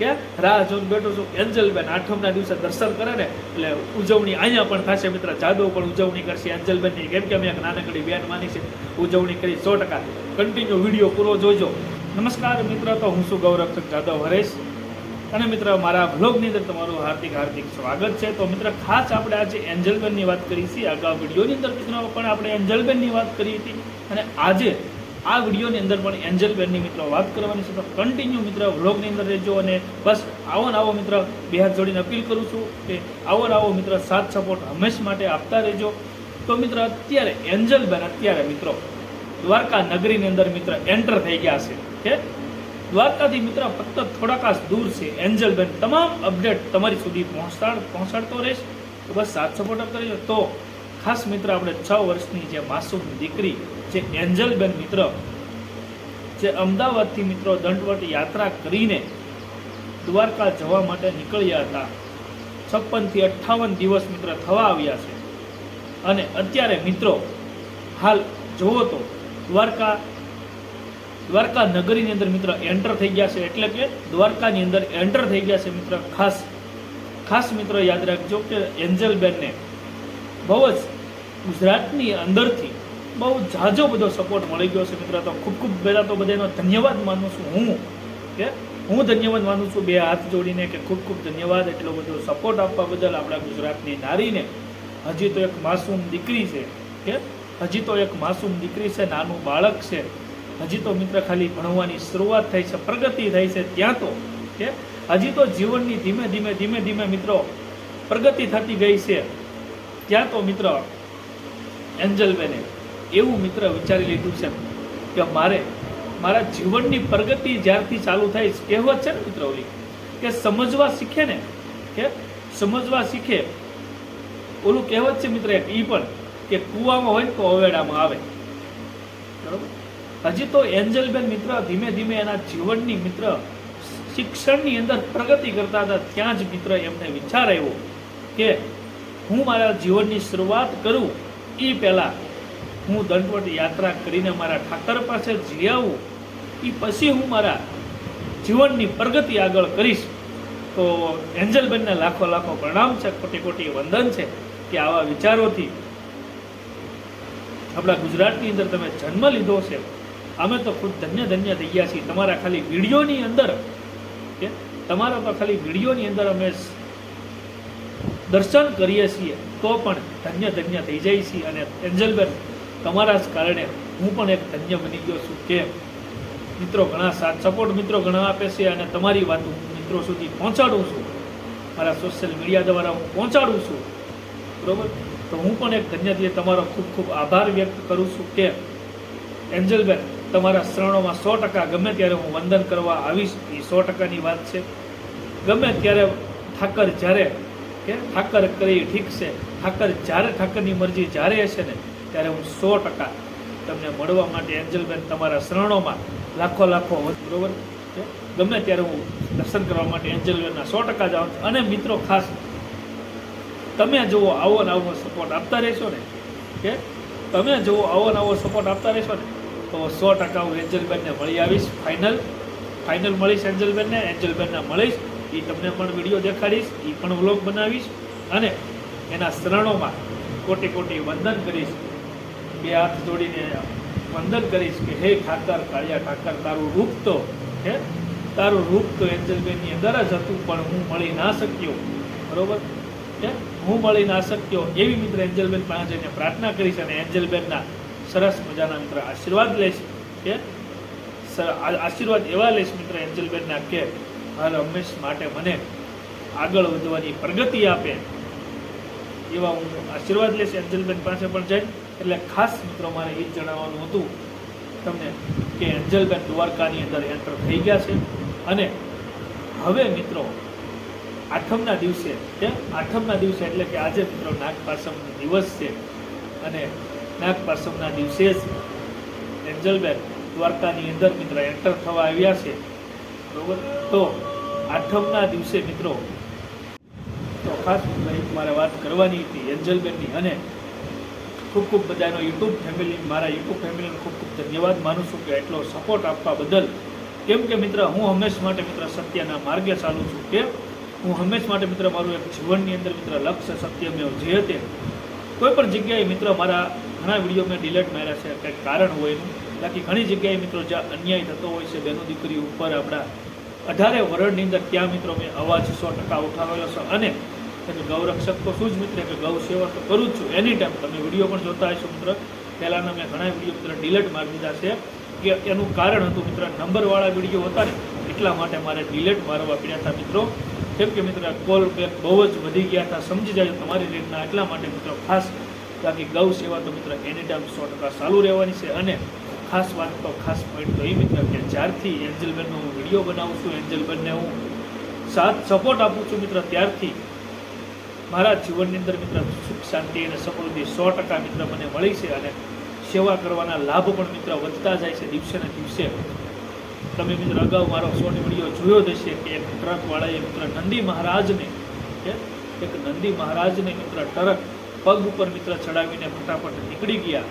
કે રાહ જોઈને બેઠો છું. એન્જલબેન આઠમના દિવસે દર્શન કરે ને, એટલે ઉજવણી અહીંયા પણ થશે મિત્ર. જાદવ પણ ઉજવણી કરશે એન્જલબેનની. કેમ કે અમે એક નાનકડી બેન માની છે. ઉજવણી કરી સો ટકા. કન્ટિન્યુ વીડિયો પૂરો જોજો. નમસ્કાર મિત્ર, તો હું શું ગૌરક્ષક જાદવ હરેશ. અને મિત્ર, મારા બ્લોગની અંદર તમારું હાર્દિક હાર્દિક સ્વાગત છે. તો મિત્ર, ખાસ આપણે આજે એન્જલબેનની વાત કરી છે અગાઉ વિડીયોની અંદર મિત્રો પણ આપણે એન્જલબેનની વાત કરી હતી. અને આજે આ વિડીયોની અંદર પણ એન્જલબેનની મિત્રો વાત કરવાની છે. તો કન્ટિન્યુ મિત્ર, વ્લોગની અંદર રહેજો અને બસ આવો ને આવો મિત્ર, બે હાથ જોડીને અપીલ કરું છું કે આવો ને આવો મિત્ર, સાથ સપોર્ટ હંમેશ માટે આપતા રહેજો. તો મિત્ર, અત્યારે એન્જલબેન અત્યારે મિત્રો, દ્વારકા નગરીની અંદર મિત્ર એન્ટર થઈ ગયા છે. કે દ્વારકાથી મિત્ર ફક્ત થોડાક દૂર છે એન્જલબેન તમામ અપડેટ તમારી સુધી પહોંચાડ, પહોંચાડતો રહીશ. તો બસ સાથ સપોર્ટ કરીજો. તો ખાસ મિત્ર, આપણે છ વર્ષની જે માસૂમ દીકરી જે એન્જલબેન મિત્ર, જે અમદાવાદથી મિત્રો દંડવટ યાત્રા કરીને દ્વારકા જવા માટે નીકળ્યા હતા. છપ્પનથી અઠ્ઠાવન દિવસ મિત્ર થવા આવ્યા છે. અને અત્યારે મિત્રો હાલ જુઓ તો દ્વારકા દ્વારકા નગરીની અંદર મિત્ર એન્ટર થઈ ગયા છે. એટલે કે દ્વારકાની અંદર એન્ટર થઈ ગયા છે મિત્ર ખાસ ખાસ મિત્ર યાદ રાખજો કે એન્જલબેનને બહુ જ ગુજરાતની અંદરથી બહુ ઝાઝો બધો સપોર્ટ મળી ગયો છે મિત્ર. તો ખૂબ ખૂબ પહેલાં તો બધાનો ધન્યવાદ માનું છું હું. કે હું ધન્યવાદ માનું છું બે હાથ જોડીને કે ખૂબ ખૂબ ધન્યવાદ એટલો બધો સપોર્ટ આપવા બદલ આપણા ગુજરાતની નારીને. હજી તો એક માસૂમ દીકરી છે, કે હજી તો એક માસૂમ દીકરી છે, નાનું બાળક છે. હજી તો મિત્ર ખાલી ભણવાની શરૂઆત થઈ છે, પ્રગતિ થઈ છે ત્યાં તો, કે હજી તો જીવનની ધીમે ધીમે ધીમે ધીમે મિત્રો પ્રગતિ થતી ગઈ છે. ત્યાં તો મિત્ર એન્જલબેને એવું મિત્ર વિચારી લીધું છે કે મારે મારા જીવનની પ્રગતિ જ્યારથી ચાલુ થાય કહેવત છે ને મિત્ર ઓલી, કે સમજવા શીખે ને, કે સમજવા શીખે. ઓલું કહેવત છે મિત્ર ઈ પણ, કે કૂવામાં હોય તો અવેડામાં આવે. બરોબર? હજી તો એન્જલબેન મિત્ર ધીમે ધીમે એના જીવનની મિત્ર શિક્ષણની અંદર પ્રગતિ કરતા હતા, ત્યાં જ મિત્ર એમને વિચાર આવ્યો કે હું મારા જીવનની શરૂઆત કરું એ પહેલાં. હું દંડવટ યાત્રા કરીને મારા ઠાકર પાસે જઈ આવું એ પછી હું મારા જીવનની પ્રગતિ આગળ કરીશ. તો એન્જલબેનને લાખો લાખો પ્રણામ છે, કોટી કોટી વંદન છે કે આવા વિચારોથી આપણા ગુજરાતની અંદર તમે જન્મ લીધો છે. અમે તો ખુદ ધન્ય ધન્ય થઈ ગયા છીએ. તમારા ખાલી વિડીયોની અંદર, કે તમારા તો ખાલી વિડીયોની અંદર અમે દર્શન કરીએ છીએ, તો પણ ધન્ય ધન્ય થઈ જાય છીએ. અને એન્જલબેન તમારા જ કારણે હું પણ એક ધન્ય બની ગયો છું કે મિત્રો ઘણા સાથ સપોર્ટ મિત્રો ઘણા આપે છે અને તમારી વાત હું મિત્રો સુધી પહોંચાડું છું. મારા સોશિયલ મીડિયા દ્વારા હું પહોંચાડું છું. બરાબર? તો હું પણ એક ધન્યથી તમારો ખૂબ ખૂબ આભાર વ્યક્ત કરું છું કે એન્જલબેન, તમારા શ્રણોમાં સો ટકા, ગમે ત્યારે હું વંદન કરવા આવીશ, એ સો ટકાની વાત છે. ગમે ત્યારે ઠાકર જ્યારે, કે ઠાકર કરી ઠીક છે, ઠાકર જ્યારે ઠાકરની મરજી, જ્યારે હશે ને ત્યારે હું સો ટકા તમને મળવા માટે એન્જલબેન તમારા શરણોમાં લાખો લાખો બરોબર? છે? ગમે ત્યારે હું દર્શન કરવા માટે એન્જલબેનના સો ટકા જાઉં છું. અને મિત્રો ખાસ, તમે જુઓ આવો ને આવો સપોર્ટ આપતા રહેશો ને, કે તમે જુઓ આવો ને આવો સપોર્ટ આપતા રહેશો ને, તો સો ટકા હું એન્જલબેનને મળી આવીશ. ફાઇનલ ફાઇનલ મળીશ એન્જલબેનને એન્જલબેનને મળીશ. એ તમને પણ વીડિયો દેખાડીશ એ પણ વ્લોગ બનાવીશ. અને એના શરણોમાં કોટી કોટી વંદન કરીશ. બે હાથ જોડીને વંદન કરીશ કે, હે ઠાકર, કાળિયા ઠાકર, તારું રૂપ તો, હે? તારું રૂપ તો એન્જલબેનની અંદર જ હતું, પણ હું મળી ના શક્યો. બરોબર? કે હું મળી ના શક્યો. એવી મિત્ર એન્જલબેન પાસે જઈને પ્રાર્થના કરીશ અને એન્જલબેનના સરસ મજાના મિત્ર આશીર્વાદ લઈશ કે આશીર્વાદ એવા લઈશ મિત્ર એન્જલબેનના કે હાલ હંમેશ માટે મને આગળ વધવાની પ્રગતિ આપે. એવા હું આશીર્વાદ લઈશ એન્જલબેન પાસે પણ જઈ એટલે ખાસ મિત્રો મારે એ જ જણાવવાનું હતું. તમને કે એન્જલબેન દ્વારકાની અંદર એન્ટર થઈ ગયા છે. અને હવે મિત્રો, આઠમના દિવસે કે આઠમના દિવસે એટલે કે આજે મિત્રો નાગપાસમનો દિવસ છે. અને નાગપાસમના દિવસે જ એન્જલબેન દ્વારકાની અંદર મિત્ર એન્ટર થવા આવ્યા છે. બરોબર? તો આઠમના દિવસે મિત્રો, તો ખાસ મારે વાત કરવાની હતી એન્જલબેનની અને ખૂબ ખૂબ બધાનો યુટ્યુબ ફેમિલી મારા યુટ્યુબ ફેમિલીનો ખૂબ ખૂબ ધન્યવાદ માનું છું કે એટલો સપોર્ટ આપવા બદલ. કેમ કે મિત્ર, હું હંમેશ માટે મિત્ર સત્યના માર્ગે ચાલું છું કે હું હંમેશ માટે મિત્ર મારું એક જીવનની અંદર મિત્ર લક્ષ્ય સત્યમેવ જે તે. કોઈ પણ જગ્યાએ મિત્ર મારા ઘણા વીડિયો મેં ડિલેટ માર્યા છે, કંઈક કારણ હોય એનું. બાકી ઘણી જગ્યાએ મિત્રો જ્યાં અન્યાય થતો હોય છે, બેનો દીકરી ઉપર આપણા અઢારે વરણની અંદર ત્યાં મિત્રો મેં અવાજ સો ટકા ઉઠાવેલો છે. અને તમે ગૌરક્ષક તો શું જ મિત્ર કે ગૌ સેવા તો કરું જ છું. એની ટાઈમ તમે વીડિયો પણ જોતા હશો મિત્ર. પહેલાંના મેં ઘણા વીડિયો મિત્ર ડિલેટ મારી દીધા છે કે એનું કારણ હતું મિત્ર નંબરવાળા વીડિયો હતા ને એટલા માટે મારે ડિલેટ મારવા પડ્યા હતા મિત્રો. કેમ કે મિત્ર કોલ બેક બહુ જ વધી ગયા હતા. સમજી જાય તમારી રીતના એટલા માટે મિત્રો ખાસ બાકી ગૌ સેવા તો મિત્ર એની ટાઈમ સો ટકા ચાલુ રહેવાની છે અને ખાસ વાત તો ખાસ પોઈન્ટ તો એ મિત્ર કે જ્યારથી એન્જલબેનનો હું વીડિયો બનાવું છું, એન્જલબેનને હું સાથ સપોર્ટ આપું છું મિત્ર, ત્યારથી મારા જીવનની અંદર મિત્ર સુખ, શાંતિ અને સમૃદ્ધિ સો ટકા મિત્ર મને મળી છે અને સેવા કરવાના લાભ પણ મિત્ર વધતા જાય છે દિવસે ને દિવસે. તમે મિત્ર અગાઉ મારો સોની વીડિયો જોયો જ હશે કે એક ટ્રકવાળાએ મિત્ર નંદી મહારાજને એક નંદી મહારાજને મિત્ર ટ્રક પગ ઉપર મિત્ર ચડાવીને ફટાફટ નીકળી ગયા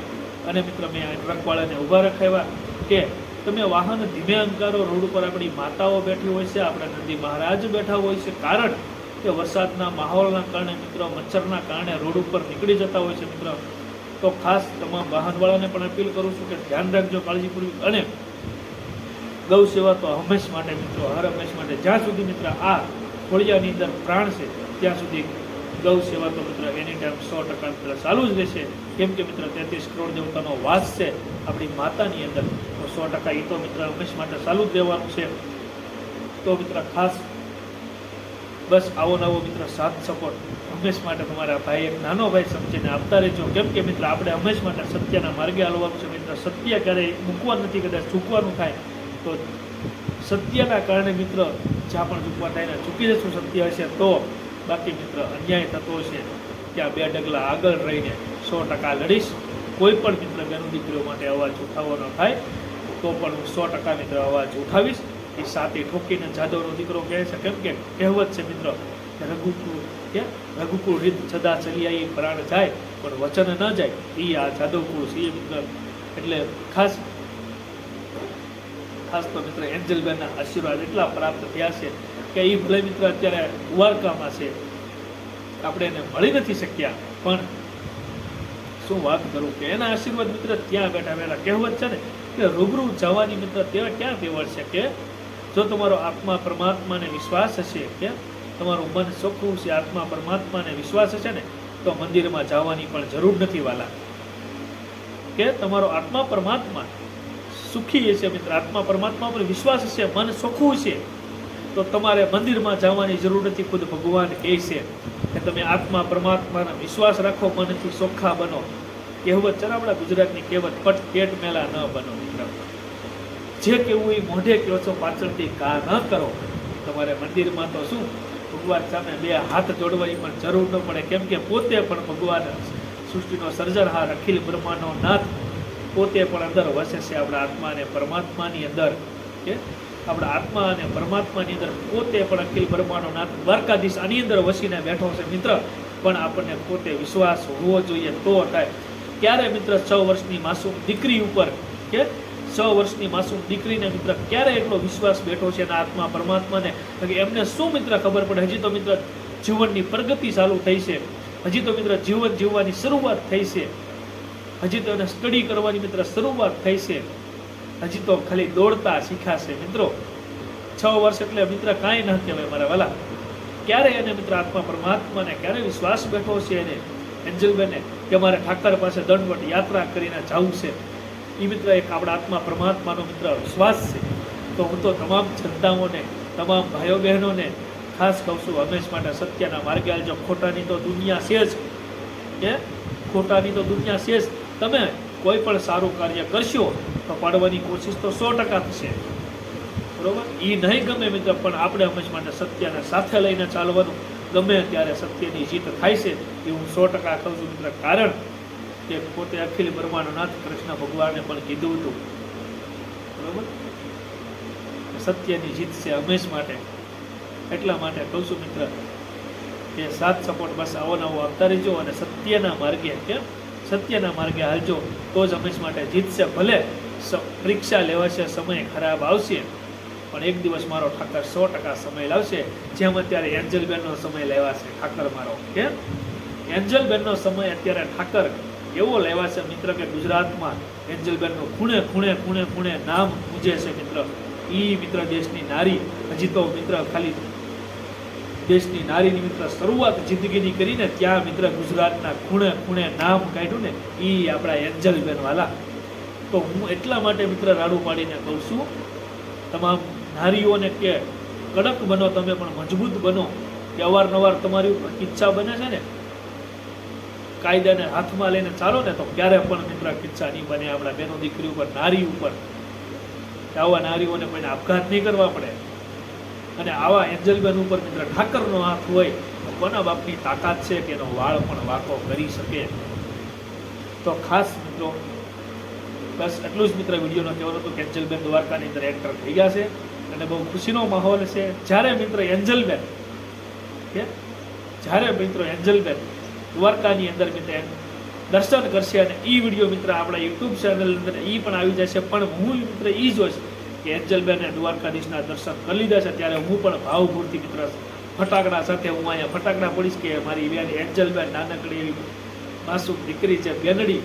અને મિત્ર મેં આ ટ્રકવાળાને ઊભા રખાવ્યા કે તમે વાહન ધીમે અંકારો રોડ ઉપર આપણી માતાઓ બેઠી હોય છે, આપણા નંદી મહારાજ બેઠા હોય છે. કારણ કે વરસાદના માહોલના કારણે મિત્રો, મચ્છરના કારણે રોડ ઉપર નીકળી જતા હોય છે મિત્ર. તો ખાસ તમામ વાહનવાળાને પણ અપીલ કરું છું કે ધ્યાન રાખજો કાળજીપૂર્વક અને ગૌ સેવા તો હંમેશ માટે મિત્રો, હર હંમેશ માટે. જ્યાં સુધી મિત્ર આ ખોળિયાની અંદર પ્રાણ છે, ત્યાં સુધી ગૌ સેવા તો મિત્ર એની ટાઈમ સો ટકા મિત્ર ચાલુ જ રહેશે. કેમ કે મિત્ર તેત્રીસ કરોડ દેવતાનો વાસ છે આપણી માતાની અંદર. તો સો ટકા એ તો મિત્ર હંમેશ માટે ચાલુ જ રહેવાનું છે. તો મિત્ર ખાસ બસ આવો નવો મિત્ર, સાથ સપોર્ટ હંમેશ માટે તમારા ભાઈ એક નાનો ભાઈ સમજીને આપતા રહેજો. કેમ કે મિત્ર, આપણે હંમેશ માટે સત્યના માર્ગે હાલવાનું છે. મિત્ર, સત્ય ક્યારેય મૂકવાનું નથી, કદાચ ચૂકવાનું થાય. તો સત્યના કારણે મિત્ર, જ્યાં પણ ચૂકવા થાય ને ચૂકી જશું, સત્ય હશે તો. બાકી મિત્ર, અન્યાય થતો છે ત્યાં બે ડગલા આગળ રહીને સો ટકા લડીશ. કોઈ પણ મિત્ર બેનું દીકરીઓ માટે અવાજ ઉઠાવવાનો થાય, તો પણ હું સો ટકા મિત્ર અવાજ ઉઠાવીશ. એ સાથી ઠોકીને જાદવનો દીકરો કહે છે. કેમ કે કહેવત છે મિત્ર રઘુકુળ કે રઘુકુળ રીત સદા ચલિયા એ પ્રાણ જાય, પણ વચન ન જાય, એ આ જાદવકુળ છે મિત્ર. એટલે ખાસ ખાસ તો મિત્ર એન્જલબેનના આશીર્વાદ એટલા પ્રાપ્ત થયા છે કે એ ભલે મિત્ર અત્યારે દ્વારકામાં છે, આપણે એને મળી નથી શક્યા, પણ શું વાત કરું કે એના આશીર્વાદ મિત્ર ત્યાં બેઠા બેઠા કહેવત છે ને કે રૂબરૂ જવાની મિત્ર ત્યાં ક્યાં તેવડ છે કે જો તમારો આત્મા પરમાત્માને વિશ્વાસ હશે કે તમારું મન ચોખ્ખું છે, આત્મા પરમાત્માને વિશ્વાસ હશે ને, તો મંદિરમાં જવાની પણ જરૂર નથી વાલા. કે તમારો આત્મા પરમાત્મા સુખી હશે, મિત્ર. આત્મા પરમાત્મા પર વિશ્વાસ હશે, મન ચોખ્ખું છે, તો તમારે મંદિરમાં જવાની જરૂર નથી. ખુદ ભગવાન કહે છે કે તમે આત્મા પરમાત્માનો વિશ્વાસ રાખો, મનથી ચોખ્ખા બનો. કહેવત, ચરાવડા ગુજરાતની કહેવત પટ પેટ મેલા ન બનો. જે કેવું એ મોઢે કહો છો, પાછળથી કા ન કરો. તમારે મંદિરમાં તો શું? ભગવાન સામે બે હાથ જોડવાની પણ જરૂર ન પડે. કેમ કે પોતે પણ ભગવાન સૃષ્ટિનો સર્જનહાર, અખિલ બ્રહ્માનો નાથ. પોતે પણ અંદર વસે છે આપણા આત્મા અને પરમાત્માની અંદર. કે આપણા આત્મા અને પરમાત્માની અંદર પોતે પણ અખિલ બ્રહ્માનો નાથ દ્વારકાધીશ આની અંદર વસીને બેઠો છે મિત્ર. પણ આપણને પોતે વિશ્વાસ હોવો જોઈએ તો થાય. ક્યારે મિત્ર છ વર્ષની માસૂમ દીકરી ઉપર કે છ વર્ષની માસૂમ દીકરીને મિત્ર ક્યારે એટલો વિશ્વાસ બેઠો છે એના આત્મા પરમાત્માને? કે એમને શું મિત્ર ખબર પડે? હજી તો મિત્ર જીવનની પ્રગતિ ચાલુ થઈ છે. હજી તો મિત્ર જીવન જીવવાની શરૂઆત થઈ છે. હજી તો એને સ્ટડી કરવાની મિત્ર શરૂઆત થઈ છે. હજી તો ખાલી દોડતા શીખાશે. મિત્રો, છ વર્ષ એટલે મિત્ર કાંઈ ન કહેવાય મારા વાલા. ક્યારે એને મિત્ર આત્મા પરમાત્માને ક્યારે વિશ્વાસ બેઠો છે એને એન્જલબેને કે મારે ઠાકર પાસે દંડવટ યાત્રા કરીને જવું છે? એ મિત્ર એક આપણા આત્મા પરમાત્માનો મિત્ર વિશ્વાસ છે. તો હું તો તમામ જનતાઓને, તમામ ભાઈઓ બહેનોને ખાસ કહું છું, હંમેશ માટે સત્યના માર્ગે આવજો ખોટાની તો દુનિયા છે જ. કે ખોટાની તો દુનિયા છે જ. તમે કોઈ પણ સારું કાર્ય કરશો તો પાડવાની કોશિશ તો સો ટકા થશે. બરોબર? એ નહીં ગમે મિત્ર, પણ આપણે હંમેશ માટે સત્યને સાથે લઈને ચાલવાનું. ગમે ત્યારે સત્યની જીત થાય છે, એ હું સો ટકા કહું છું મિત્ર. કારણ કે પોતે અખિલ બ્રહ્માંડનાથ કૃષ્ણ ભગવાને પણ કીધું હતું. બરોબર? સત્યની જીત છે હંમેશ માટે. એટલા માટે કહું છું મિત્ર, કે સાત સપોર્ટ બસ આવો નવો આપતા રહેજો અને સત્યના માર્ગે કેમ સત્યના માર્ગે હાલજો, તો જ હંમેશ માટે જીતશે ભલે પરીક્ષા લેવાશે, સમય ખરાબ આવશે, પણ એક દિવસ મારો ઠાકર સો ટકા સમય લાવશે. જેમ અત્યારે એન્જલબેનનો સમય લેવાશે ઠાકર મારો. કેમ? એન્જલબેનનો સમય અત્યારે ઠાકર એવો લેવાશે મિત્ર કે ગુજરાતમાં એન્જલબેનનું ખૂણે ખૂણે ખૂણે ખૂણે નામ પૂજે છે મિત્ર. એ મિત્ર દેશની નારી. હજી તો મિત્ર ખાલી દેશની નારીની મિત્ર શરૂઆત જિંદગીની કરીને ત્યાં મિત્ર ગુજરાતના ખૂણે ખૂણે નામ કાઢ્યું ને એ આપણા એન્જલબેન વાલા તો હું એટલા માટે મિત્ર રાડું પાડીને કહું છું, તમામ નારીઓને કે કડક બનો, તમે પણ મજબૂત બનો. કે અવારનવાર તમારી ઉપર કિચ્છા બને છે ને કાયદાને હાથમાં લઈને ચાલો ને તો ક્યારે પણ મિત્ર કિસ્સા નહીં બને, આપણા બેનો દીકરી ઉપર, નારી ઉપર. આવા નારીઓને કોઈને આપઘાત નહીં કરવા પડે. અને આવા એન્જલબેન ઉપર મિત્ર ઠાકરનો હાથ હોય, તો કોના બાપની તાકાત છે કે એનો વાળ પણ વાંકો કરી શકે? તો ખાસ મિત્રો, બસ એટલું જ મિત્ર વિડીયોનો કહેવાનું હતું કે એન્જલબેન દ્વારકાની અંદર એન્ટર થઈ ગયા છે અને બહુ ખુશીનો માહોલ છે. જ્યારે મિત્ર એન્જલબેન કે જ્યારે મિત્રો એન્જલબેન દ્વારકાની અંદર મિત્ર દર્શન કરશે અને એ વીડિયો મિત્ર આપણા યુટ્યુબ ચેનલ અંદર એ પણ આવી જશે. પણ હું મિત્ર એ જોઈશ કે એન્જલબેને દ્વારકાધીશના દર્શન કરી લીધા છે. ત્યારે હું પણ ભાવપૂર્તિ મિત્ર ફટાકડા સાથે હું અહીંયા ફટાકડા પડીશ કે મારી બેન એન્જલબેન નાનકડી એવી માસૂમ દીકરી છે, બેનડી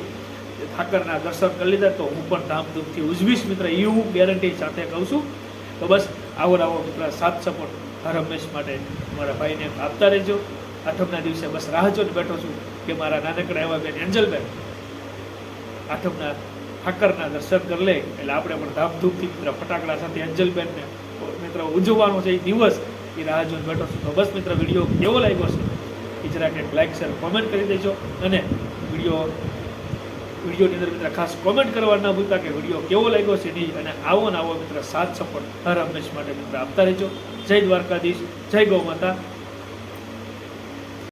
ઠાકરના દર્શન કરી લીધા તો હું પણ ધામધૂમથી ઉજવીશ મિત્ર. એ હું ગેરંટી સાથે કહું છું. તો બસ આવો આવો મિત્ર, સાથ સપોર્ટ હર હંમેશ માટે. મારા ભાઈને આપતા રહેજો. આઠમના દિવસે બસ રાહ જોઈને બેઠો છું કે મારા નાનકડા એવા બેન એન્જલબેન આઠમના ઠાકરના દર્શન કરી લે. એટલે આપણે પણ ધામધૂમથી મિત્ર ફટાકડા સાથે એન્જલબેનને મિત્ર ઉજવવાનો છે એ દિવસ એ રાહ જોઈને બેઠો છું. તો બસ મિત્ર, વીડિયો કેવો લાગ્યો છે? એ જરાક એક લાઈક શેર કોમેન્ટ કરી દેજો અને વીડિયો, વિડીયોની અંદર મિત્ર ખાસ કોમેન્ટ કરવા ના ભૂલતા કે વીડિયો કેવો લાગ્યો છે નહીં અને આવો ને આવો મિત્ર સાથ સપોર્ટ હર હંમેશ માટે મિત્ર આપતા રહેજો. જય દ્વારકાધીશ, જય ગૌ માતા